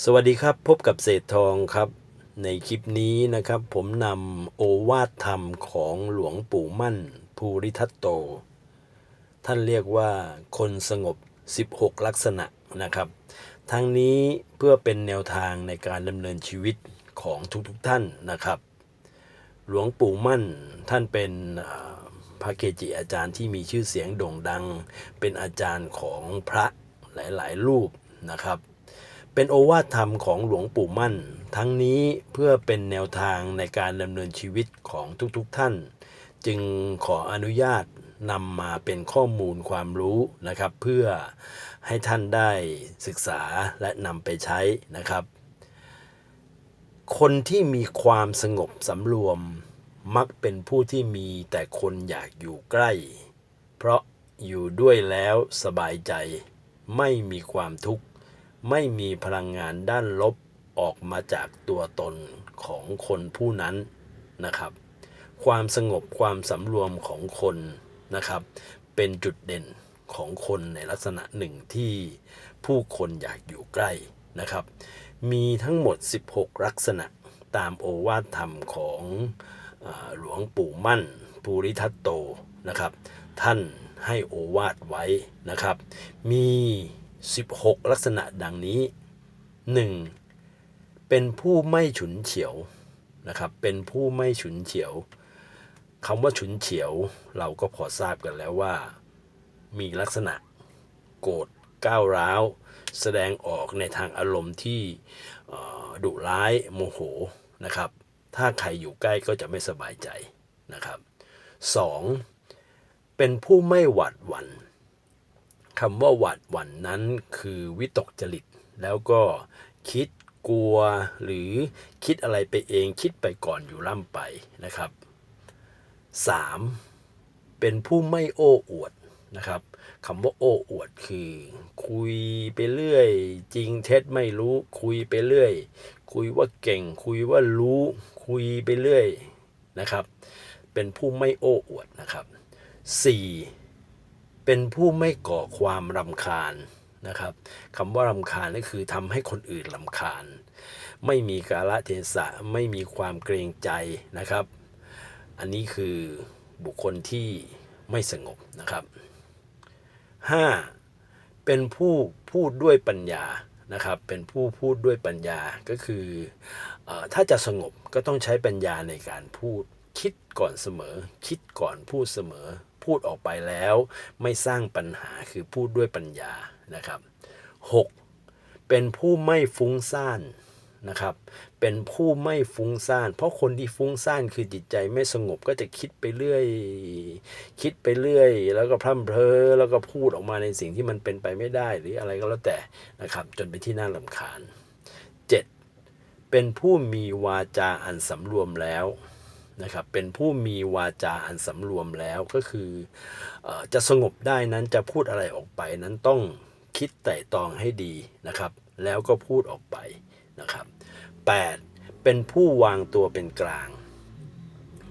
สวัสดีครับพบกับเศษทองครับ ในคลิปนี้นะครับ ผมนำโอวาทธรรมของหลวงปู่มั่น ภูริทัตโต ท่านเรียกว่าคนสงบ 16 ลักษณะนะครับ ทั้งนี้เพื่อเป็นแนวทางในการดำเนินชีวิตของทุกๆทท่านนะครับ หลวงปู่มั่นท่านเป็นพระเกจิอาจารย์ที่มีชื่อเสียงโด่งดัง เป็นอาจารย์ของพระหลายๆ รูปนะครับ เป็นโอวาทธรรมของหลวงปู่มั่น ทั้งนี้เพื่อเป็นแนวทางในการดำเนินชีวิตของทุกๆทท่าน จึงขออนุญาตนำมาเป็นข้อมูลความรู้นะครับ เพื่อให้ท่านได้ศึกษาและนำไปใช้นะครับ คนที่มีความสงบสำรวม มักเป็นผู้ที่มีแต่คนอยากอยู่ใกล้ เพราะอยู่ด้วยแล้วสบายใจไม่มีความทุกข์ ไม่มีพลังงานด้านลบออกมาจากตัวตนของคนผู้นั้นนะครับ ความสงบความสำรวมของคนนะครับ เป็นจุดเด่นของคนในลักษณะหนึ่งที่ผู้คนอยากอยู่ใกล้นะครับ มีทั้งหมด 16 ลักษณะตามโอวาทธรรมของอหลวงปู่มั่น ภูริทัตโตนะครับ ท่านให้โอวาทไว้นะครับ มี 16 ลักษณะดังนี้ 1. เป็นผู้ไม่ฉุนเฉียวนะครับ เป็นผู้ไม่ฉุนเฉียวคำว่าฉุนเฉียว เราก็พอทราบกันแล้วว่า มีลักษณะโกรธก้าวร้าว แสดงออกในทางอารมณ์ที่ดุร้ายโมโหนะครับ ถ้าใครอยู่ใกล้ก็จะไม่สบายใจนะครับ 2. เป็นผู้ไม่หวาดหวัน่น คำว่าหวาดหวั่นนั้นคือวิตกจริต แล้วก็คิดกลัวหรือคิดอะไรไปเองคิดไปก่อนอยู่ล่ำไปนะครับ 3. เป็นผู้ไม่โอ้อวดนะครับคำว่าโอ้อวดคือ คุยไปเรื่อย จริงเท็จไม่รู้ คุยไปเรื่อย คุยว่าเก่ง คุยว่ารู้ คุยไปเรื่อยนะครับ เป็นผู้ไม่โอ้อวดนะครับ 4. เป็นผู้ไม่ก่อความรำคาญนะครับคำว่ารำคาญก็คือทำให้คนอื่นรำคาญ ไม่มีกาละเทศะไม่มีความเกรงใจนะครับ อันนี้คือบุคคลที่ไม่สงบนะครับ 5. เป็นผู้พูดด้วยปัญญานะครับ เป็นผู้พูดด้วยปัญญาก็คือออถ้าจะสงบก็ต้องใช้ปัญญาในการพูด คิดก่อนเสมอ คิดก่อนพูดเสมอ พูดออกไปแล้ว ไม่สร้างปัญหาคือพูดด้วยปัญญานะครับ 6. เป็นผู้ไม่ฟุ้งซ่านนะครับ เป็นผู้ไม่ฟุ้งซ่าน เพราะคนที่ฟุ้งซ่านคือจิตใจไม่สงบก็จะคิดไปเรื่อย คิดไปเรื่อย แล้วก็พร่ำเพอแล้วก็พูดออกมาในสิ่งที่มันเป็นไปไม่ได้หรืออะไรก็แล้วแต่นะครับ จนเป็นที่น่าลำคาญ 7. เป็นผู้มีวาจาอันสำรวมแล้ว นะครับเป็นผู้มีวาจาอันสำรวมแล้วก็คืออจะสงบได้นั้นจะพูดอะไรออกไปนั้นต้องคิดไตร่ตรองให้ดีนะครับ แล้วก็พูดออกไปนะครับ 8. เป็นผู้วางตัวเป็นกลาง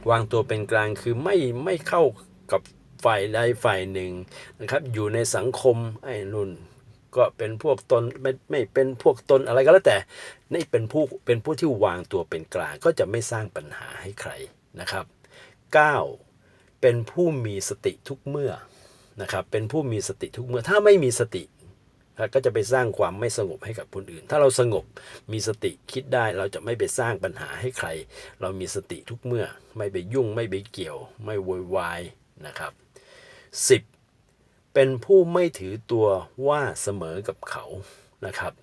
วางตัวเป็นกลางคือไม่ไม่เข้ากับฝ่ายใดฝ่ายหนึ่งนะครับ อยู่ในสังคมไอ้นุ่น ก็เป็นพวกตนไม่ไม่เป็นพวกตนอะไรก็แล้วแต่ นี่เป็นผู้เป็นผู้ที่วางตัวเป็นกลางก็จะไม่สร้างปัญหาให้ใครนะครับ 9. เป็นผู้มีสติทุกเมื่อนะครับเป็นผู้มีสติทุกเมื่อถ้าไม่มีสติก็จะไปสร้างความไม่สงบให้กับคนอื่น ถ้าเราสงบมีสติคิดได้เราจะไม่ไปสร้างปัญหาให้ใคร เรามีสติทุกเมื่อ ไม่ไปยุ่งไม่ไปเกี่ยว ไม่โวยวายนะครับ 10. เป็นผู้ไม่ถือตัวว่าเสมอกับเขานะครับ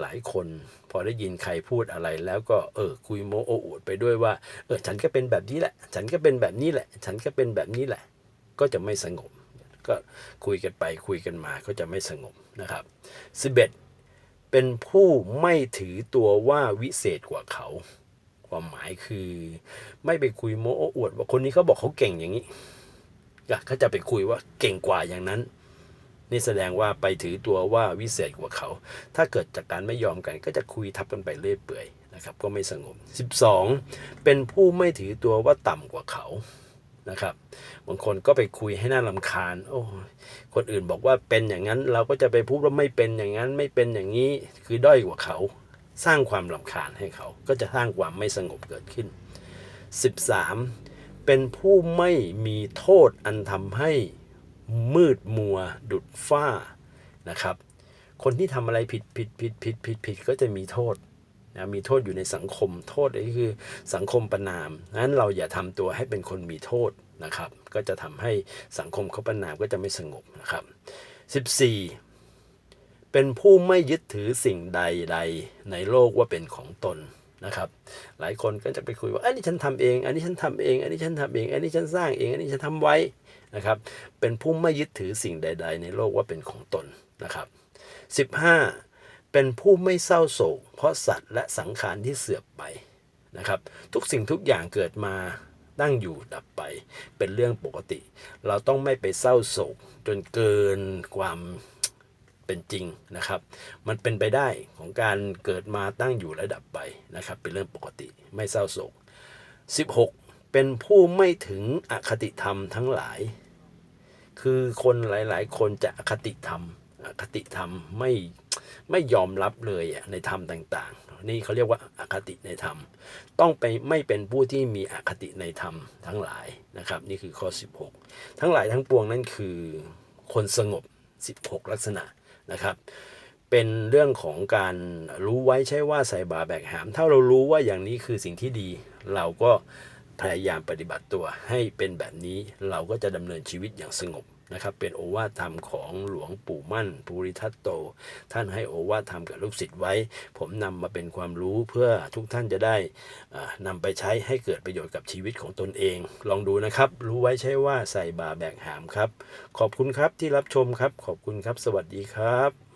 หลายคนพอได้ยินใครพูดอะไรแล้วก็เออคุยโมโออวดไปด้วยว่าเออฉันก็เป็นแบบนี้แหละ ฉันก็เป็นแบบนี้แหละ ฉันก็เป็นแบบนี้แหละ ก็จะไม่สงบ ก็คุยกันไปคุยกันมาก็จะไม่สงบนะครับ 11. เป็นผู้ไม่ถือตัวว่าวิเศษกว่าเขา ความหมายคือ ไม่ไปคุยโมโออวดว่าคนนี้เขาบอกเขาเก่งอย่างนี้ เขาจะไปคุยว่าเก่งกว่าอย่างนั้น นี่แสดงว่าไปถือตัวว่าวิเศษกว่าเขา ถ้าเกิดจากการไม่ยอมกันก็จะคุยทับกันไปเรื่อยเปื่อยนะครับก็ไม่สงบ 12. เป็นผู้ไม่ถือตัวว่าต่ำกว่าเขานะครับบางคนก็ไปคุยให้หน่าลำคาญ โอ้คนอื่นบอกว่าเป็นอย่างนั้น เราก็จะไปพูดว่าไม่เป็นอย่างนั้นไม่เป็นอย่างนี้คือด้อยกว่าเขา สร้างความลำคาญให้เขา ก็จะสร้างความไม่สงบเกิดขึ้น 13. เป็นผู้ไม่มีโทษอันทำให้มืดมัวดุดฝ้านะครับ คนที่ทำอะไรผิดผิดผิดผิดผิดผิดก็จะมีโทษนะมีโทษอยู่ในสังคมโทษก็คือสังคมประนามนั้นเราอย่าทำตัวให้เป็นคนมีโทษนะครับ ก็จะทำให้สังคมเขาประนามก็จะไม่สงบนะครับ 14 เป็นผู้ไม่ยึดถือสิ่งใดๆในโลกว่าเป็นของตน นะครับ หลายคนก็จะไปคุยว่าอันนี้ฉันทำเอง อันนี้ฉันทำเอง อันนี้ฉันทำเอง อันนี้ฉันสร้างเอง อันนี้ฉันทำไว้นะครับ เป็นผู้ไม่ยึดถือสิ่งใด ๆ ในโลกว่าเป็นของตนนะครับ 15 เป็นผู้ไม่เศร้าโศก เพราะสัตว์และสังขารที่เสื่อมไปนะครับ ทุกสิ่งทุกอย่างเกิดมาตั้งอยู่ดับไปเป็นเรื่องปกติ เราต้องไม่ไปเศร้าโศกจนเกินความ เป็นจริงนะครับ มันเป็นไปได้ของการเกิดมาตั้งอยู่และดับไปนะครับ เป็นเรื่องปกติไม่เศร้าโศก 16 เป็นผู้ไม่ถึงอคติธรรมทั้งหลาย คือคนหลาย ๆ คนจะอคติธรรมอคติธรรมไม่ไม่ยอมรับเลยในธรรมต่างๆ นี่เขาเรียกว่าอคติในธรรม ต้องไปไม่เป็นผู้ที่มีอคติในธรรมทั้งหลายนะครับ นี่คือข้อ 16 ทั้งหลายทั้งปวงนั่นคือคนสงบ 16 ลักษณะ นะครับ เป็นเรื่องของการรู้ไว้ใช่ว่าใส่บาแบกหาม ถ้าเรารู้ว่าอย่างนี้คือสิ่งที่ดี เราก็พยายามปฏิบัติตัวให้เป็นแบบนี้เราก็จะดำเนินชีวิตอย่างสงบ นะครับเป็นโอวาทธรรมของหลวงปู่มั่นภูริทัตโต ท่านให้โอวาทธรรมกับลูกศิษย์ไว้ ผมนำมาเป็นความรู้เพื่อทุกท่านจะได้นำนำไปใช้ให้เกิดประโยชน์กับชีวิตของตนเอง ลองดูนะครับ รู้ไว้ใช่ว่าใส่บาแบกหามครับ ขอบคุณครับที่รับชมครับ ขอบคุณครับ สวัสดีครับ